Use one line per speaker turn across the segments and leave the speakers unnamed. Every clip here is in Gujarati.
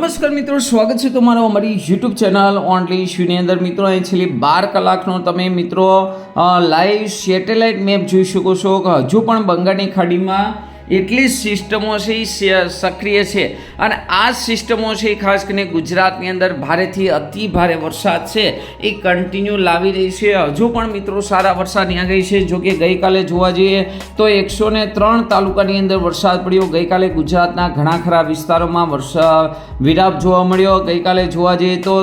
નમસ્કાર મિત્રો, સ્વાગત છે તમારો અમારી યુટ્યુબ ચેનલ ઓનલી શ્યુની અંદર. મિત્રો, અહીં છેલ્લી બાર કલાકનો તમે મિત્રો લાઈવ સેટેલાઇટ મેપ જોઈ શકો છો. હજુ પણ બંગાળની ખાડીમાં એટલી સિસ્ટમો છે એ સક્રિય છે. અને આ સિસ્ટમો છે એ ખાસ કરીને ગુજરાતની અંદર ભારેથી અતિ ભારે વરસાદ છે, એ કન્ટિન્યુ લાવી રહી છે. હજુ પણ મિત્રો સારા વરસાદની આગાહી છે. જો કે ગઈકાલે જોવા જઈએ તો એકસો ને ત્રણ તાલુકાની અંદર વરસાદ પડ્યો. ગઈકાલે ગુજરાતના ઘણા ખરા વિસ્તારોમાં વરસાદ વિરાપ જોવા મળ્યો. ગઈકાલે જોવા જઈએ તો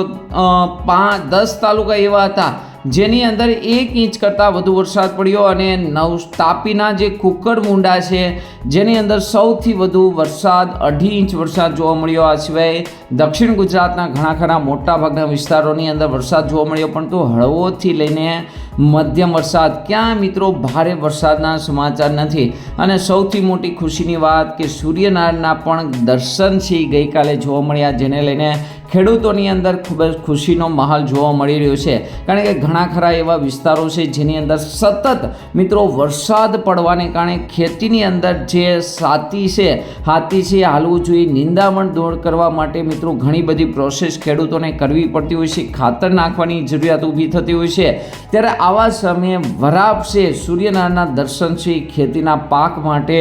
પાંચ દસ તાલુકા એવા હતા. જેની અંદર એક ઇંચ કરતાં વધુ વરસાદ પડ્યો અને નવ તાપીના જે કુકર મુંડા છે, જેની અંદર સૌથી વધુ વરસાદ, અઢી ઇંચ વરસાદ જોવા મળ્યો. આ સિવાય દક્ષિણ ગુજરાતના ઘણા ખરા મોટા ભાગના વિસ્તારોની અંદર વરસાદ જોવા મળ્યો પણ તો હળવોથી લઈને મધ્યમ વરસાદ ક્યાં મિત્રો ભારે વરસાદના સમાચાર નથી. અને સૌથી મોટી ખુશીની વાત કે સૂર્યનારાયણના પણ દર્શન છે ગઈકાલે જોવા મળ્યા, જેને લઈને ખેડૂતોની અંદર ખૂબ જ ખુશીનો માહોલ જોવા મળી રહ્યો છે. કારણ કે ઘણા ખરા એવા વિસ્તારો છે જેની અંદર સતત મિત્રો વરસાદ પડવાને કારણે ખેતીની અંદર જે સાતી છે, હાથી છે, હાલવું જોઈએ, નિંદામણ દોડ કરવા માટે મિત્રો ઘણી બધી પ્રોસેસ ખેડૂતોને કરવી પડતી હોય છે, ખાતર નાખવાની જરૂરિયાત ઊભી થતી હોય છે. ત્યારે આવા સમયે વરાપ છે, સૂર્યનારાયણના દર્શન છે ખેતીના પાક માટે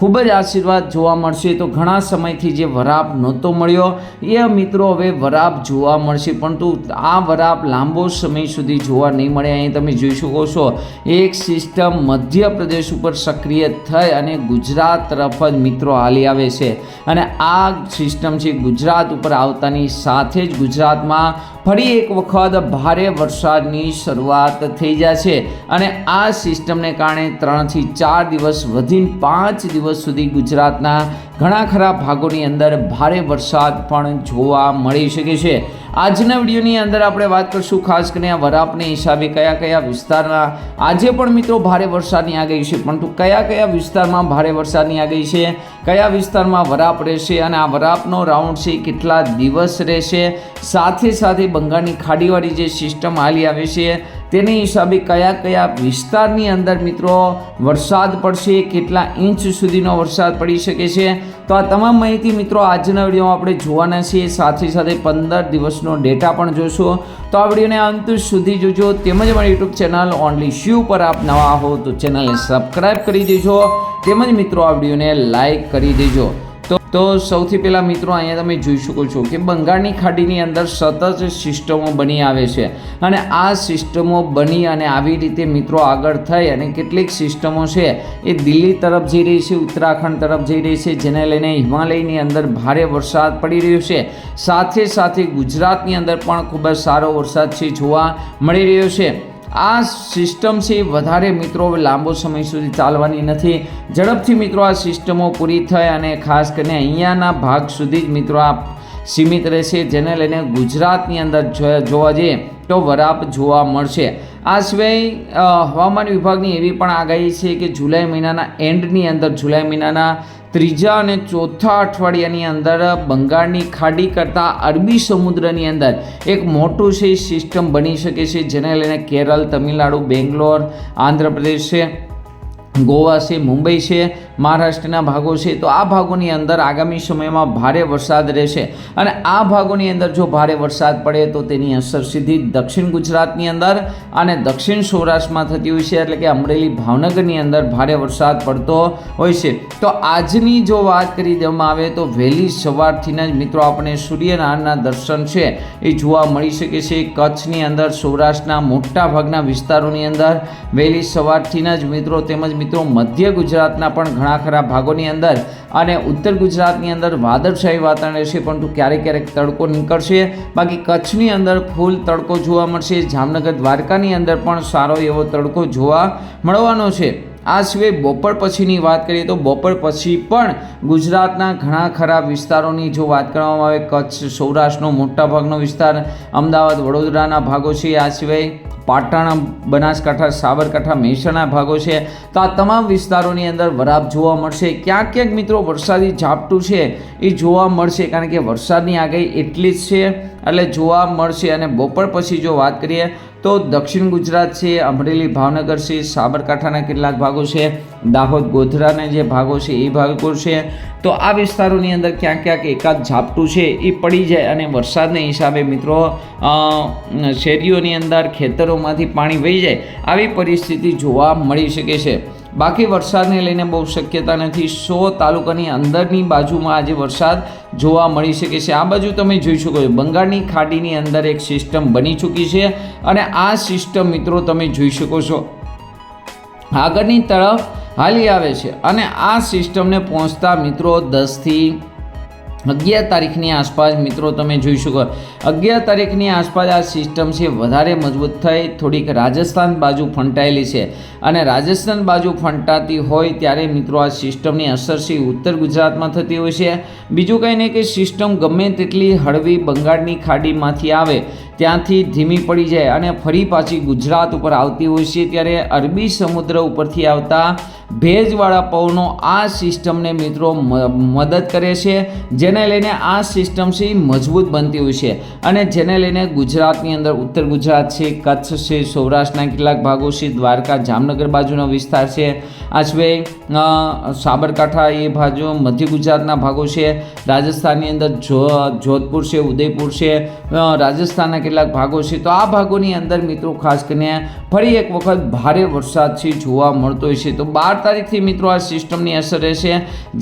ખૂબ જ આશીર્વાદ જોવા મળશે. તો ઘણા સમયથી જે વરાપ નહોતો મળ્યો, એ મિત્રો હવે વરાપ જોવા મળશે. પરંતુ આ વરાપ લાંબો સમય સુધી જોવા નહીં મળે. અહીં તમે જોઈ શકો છો, એક સિસ્ટમ મધ્યપ્રદેશ ઉપર સક્રિય થઈ અને ગુજરાત તરફ જ મિત્રો હાલી આવે છે. અને આ સિસ્ટમ છે ગુજરાત ઉપર આવતાની સાથે જ ગુજરાતમાં ફરી એક વખત ભારે વરસાદની શરૂઆત થઈ જશે અને આ સિસ્ટમને કારણે ત્રણથી ચાર દિવસ વધીને પાંચ દિવસ સુધી ગુજરાતના ઘણા ખરા ભાગોની અંદર ભારે વરસાદ પણ જોવા મળી શકે છે. આજના વિડીયોની અંદર આપણે વાત કરીશું ખાસ કરીને આ વરાપને હિસાબે કયા કયા વિસ્તારના આજે પણ મિત્રો ભારે વરસાદની આગાહી છે, પરંતુ કયા કયા વિસ્તારમાં ભારે વરસાદની આગાહી છે, કયા વિસ્તારમાં વરાપ રહેશે અને આ વરાપનો રાઉન્ડ છે કેટલા દિવસ રહેશે, સાથે સાથે બંગાળની ખાડીવાળી જે સિસ્ટમ હાલી આવે છે, તેની હિસાબે કયા કયા વિસ્તારની અંદર મિત્રો વરસાદ પડશે, કેટલા ઇંચ સુધીનો વરસાદ પડી શકે છે? તો આ તમામ માહિતી મિત્રો આજના વિડીયોમાં આપણે જોવાના છીએ. સાથે સાથે પંદર દિવસનો ડેટા પણ જોશો. તો આ વિડીયોને અંત સુધી જોજો. તેમજ મારી યુટ્યુબ ચેનલ ઓનલી શ્યુ પર આપ નવા હો તો ચેનલને સબસ્ક્રાઈબ કરી દેજો. તેમજ મિત્રો આ વિડીયોને લાઈક કરી દેજો. તો સૌથી પહેલાં મિત્રો અહીંયા તમે જોઈ શકો છો કે બંગાળની ખાડીની અંદર સતત સિસ્ટમો બની આવે છે. અને આ સિસ્ટમો બની અને આવી રીતે મિત્રો આગળ થઈ અને કેટલીક સિસ્ટમો છે એ દિલ્હી તરફ જઈ રહી છે, ઉત્તરાખંડ તરફ જઈ રહી છે, જેને લઈને હિમાલયની અંદર ભારે વરસાદ પડી રહ્યો છે. સાથે સાથે ગુજરાતની અંદર પણ ખૂબ જ સારો વરસાદ છે જોવા મળી રહ્યો છે. આ સિસ્ટમ છે વધારે મિત્રો લાંબો સમય સુધી ચાલવાની નથી. ઝડપથી મિત્રો આ સિસ્ટમો પૂરી થાય અને ખાસ કરીને અહીંયાના ભાગ સુધી જ મિત્રો આ સીમિત રહેશે, જેને લઈને ગુજરાતની અંદર જોવા જઈએ તો વરાપ જોવા મળશે. આ સિવાય હવામાન વિભાગની એવી પણ આગાહી છે કે જુલાઈ મહિનાના એન્ડની અંદર, જુલાઈ મહિનાના ત્રીજા અને ચોથા અઠવાડિયાની અંદર બંગાળની ખાડી કરતાં અરબી સમુદ્રની અંદર એક મોટું છે, સિસ્ટમ બની શકે છે, જેને લઈને કેરળ, તમિલનાડુ, બેંગ્લોર, આંધ્રપ્રદેશ છે. ગોવા છે, મુંબઈ છે, મહારાષ્ટ્રના ભાગો છે, તો આ ભાગોની અંદર આગામી સમયમાં ભારે વરસાદ રહેશે. અને આ ભાગોની અંદર જો ભારે વરસાદ પડે તો તેની અસર સીધી દક્ષિણ ગુજરાતની અંદર અને દક્ષિણ સૌરાષ્ટ્રમાં થતી હોય છે, એટલે કે અમરેલી ભાવનગરની અંદર ભારે વરસાદ પડતો હોય છે. તો આજની જો વાત કરી દેવામાં આવે તો વહેલી સવારથી જ મિત્રો આપણે સૂર્યનારાયણના દર્શન છે એ જોવા મળી શકે છે. કચ્છની અંદર, સૌરાષ્ટ્રના મોટા ભાગના વિસ્તારોની અંદર વહેલી સવારથી જ મિત્રો તેમજ મિત્રો મધ્ય ગુજરાતના પણ ઘણા ખરા ભાગોની અંદર અને ઉત્તર ગુજરાતની અંદર વાદળછાયું વાતાવરણ રહેશે, પરંતુ ક્યારેક ક્યારેક તડકો નીકળશે. બાકી કચ્છની અંદર ફૂલ તડકો જોવા મળશે. જામનગર દ્વારકાની અંદર પણ સારો એવો તડકો જોવા મળવાનો છે. આ સિવાય બપોર પછીની વાત કરીએ તો બપોર પછી પણ ગુજરાતના ઘણા ખરા વિસ્તારોની જો વાત કરવામાં આવે, કચ્છ સૌરાષ્ટ્રનો મોટાભાગનો વિસ્તાર અમદાવાદ, વડોદરાના ભાગો છે. આ સિવાય પાટણ, બનાસકાંઠા, સાબરકાંઠા, મહેસાણા ભાગો છે. તો આ તમામ વિસ્તારોની અંદર વરાપ જોવા મળશે. ક્યાંક ક્યાંક મિત્રો વરસાદી ઝાપટું છે. એ જોવા મળશે કારણ કે વરસાદની આગાહી એટલી જ છે. એટલે જોવા મળશે અને બપોર પછી જો વાત કરીએ તો દક્ષિણ ગુજરાત છે, અમરેલી, ભાવનગર છે, સાબરકાંઠાના કેટલાક ભાગો છે, દાહોદ, ગોધરાના જે ભાગો છે એ ભાગો છે. તો આ વિસ્તારોની અંદર ક્યાંક ક્યાંક એકાદ ઝાપટું છે એ પડી જાય અને વરસાદને હિસાબે મિત્રો શેરીઓની અંદર ખેતરોમાંથી પાણી વહી જાય. આવી પરિસ્થિતિ જોવા મળી શકે છે. બાકી વરસાદને લઈને બહુ શક્યતા નથી. સો તાલુકાની અંદરની બાજુમાં આજે વરસાદ જોવા મળી શકે છે. આ બાજુ તમે જોઈ શકો છો, બંગાળની ખાડીની અંદર એક સિસ્ટમ બની ચૂકી છે અને આ સિસ્ટમ મિત્રો તમે જોઈ શકો છો. આગળની તરફ હાલી આવે છે અને આ સિસ્ટમને પહોંચતા મિત્રો દસથી અગિયાર તારીખની આસપાસ મિત્રો તમે જોઈ શકો અગિયાર તારીખની આસપાસ આ સિસ્ટમ છે, વધારે મજબૂત થઈ. થોડીક રાજસ્થાન બાજુ ફંટાયેલી છે. અને રાજસ્થાન બાજુ ફંટાતી હોય ત્યારે મિત્રો આ સિસ્ટમની અસર છે ઉત્તર ગુજરાતમાં થતી હોય છે. બીજું કંઈ નહીં કે સિસ્ટમ ગમે તેટલી હળવી બંગાળની ખાડીમાંથી આવે, ત્યાંથી ધીમી પડી જાય અને ફરી પાછી ગુજરાત ઉપર આવતી હોય છે. ત્યારે અરબી સમુદ્ર ઉપરથી આવતા ભેજવાળા પવનો આ સિસ્ટમને મિત્રો મદદ કરે છે. જેને લઈને આ સિસ્ટમ છે મજબૂત બનતી હોય છે. અને જેને લઈને ગુજરાતની અંદર ઉત્તર ગુજરાત છે, કચ્છ છે, સૌરાષ્ટ્રના કેટલાક ભાગો છે, દ્વારકા, જામનગર બાજુનો વિસ્તાર છે. આ સિવાય સાબરકાંઠા એ બાજુ, મધ્ય ગુજરાતના ભાગો છે, રાજસ્થાનની અંદર જોધપુર છે, ઉદયપુર છે રાજસ્થાનના કેટલાક ભાગો છે. તો આ ભાગોની અંદર મિત્રો ખાસ કરીને ફરી એક વખત ભારે વરસાદ છે, જોવા મળતો હોય છે. તો બાર તારીખથી મિત્રો આ સિસ્ટમની અસર રહેશે.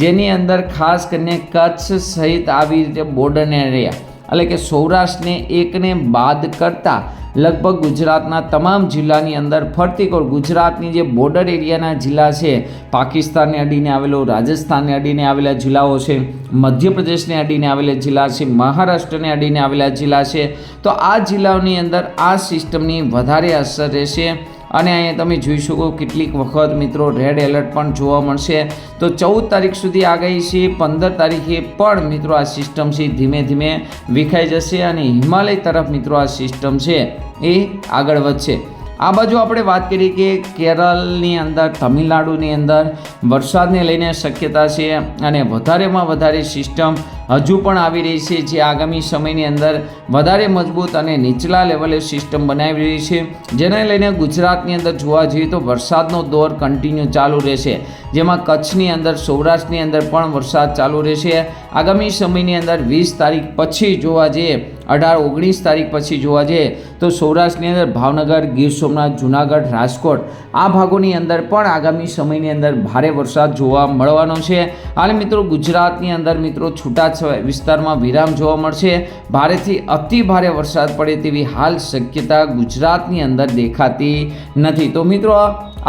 જેની અંદર ખાસ કરીને કચ્છ સહિત આવી રીતે બોર્ડર એરિયા એટલે કે સૌરાષ્ટ્રને એકને બાદ કરતાં લગભગ ગુજરાતના તમામ જિલ્લાની અંદર ફરતી કોર ગુજરાતની જે બોર્ડર એરિયાના જિલ્લા છે, પાકિસ્તાનને અડીને આવેલો, રાજસ્થાનને અડીને આવેલા જિલ્લાઓ છે, મધ્યપ્રદેશને અડીને આવેલા જિલ્લા છે, મહારાષ્ટ્રને અડીને આવેલા જિલ્લા છે, તો આ જિલ્લાઓની અંદર આ સિસ્ટમની વધારે અસર રહેશે અને અહીંયા તમે જોઈ શકો કેટલીક વખત મિત્રો રેડ એલર્ટ પણ જોવા મળશે. તો ચૌદ તારીખ સુધી આગાહી છે, પંદર તારીખે પણ મિત્રો આ સિસ્ટમ છે ધીમે ધીમે વિખાઈ જશે અને હિમાલય તરફ મિત્રો આ સિસ્ટમ છે એ આગળ વધશે. આ બાજુ આપણે વાત કરીએ કે કેરળની અંદર, તમિલનાડુની અંદર વરસાદને લઈને શક્યતા છે અને વધારેમાં વધારે સિસ્ટમ હજુ પણ આવી રહી છે, જે આગામી સમયની અંદર વધારે મજબૂત અને નીચલા લેવલે સિસ્ટમ બનાવી રહી છે. જેને લઈને ગુજરાતની અંદર જોવા જઈએ તો વરસાદનો દોર કન્ટિન્યુ ચાલુ રહેશે. જેમાં કચ્છની અંદર, સૌરાષ્ટ્રની અંદર પણ વરસાદ ચાલુ રહેશે. આગામી સમયની અંદર વીસ તારીખ પછી જોવા જઈએ, અઢાર, ઓગણીસ તારીખ પછી જોવા જઈએ, તો સૌરાષ્ટ્રની અંદર ભાવનગર, ગીર સોમનાથ, જુનાગઢ, રાજકોટ, આ ભાગોની અંદર પણ આગામી સમયની અંદર ભારે વરસાદ જોવા મળવાનો છે. હાલ મિત્રો ગુજરાતની અંદર મિત્રો છૂટા વિસ્તારમાં વિરામ જોવા મળશે. ભારેથી અતિ ભારે વરસાદ પડે તેવી હાલ શક્યતા ગુજરાતની અંદર દેખાતી નથી. તો મિત્રો,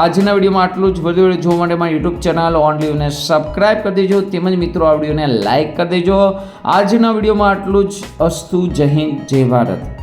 આજના વિડીયોમાં આટલું જ. વધુ જોવા માટે મારી યુટ્યુબ ચેનલ ઓનલીને સબસ્ક્રાઇબ કરી દેજો. તેમજ મિત્રો, આ વિડીયોને લાઇક કરી દેજો. આજના વિડીયોમાં આટલું જ. અસ્તુ જય હિન્દ, જય ભારત.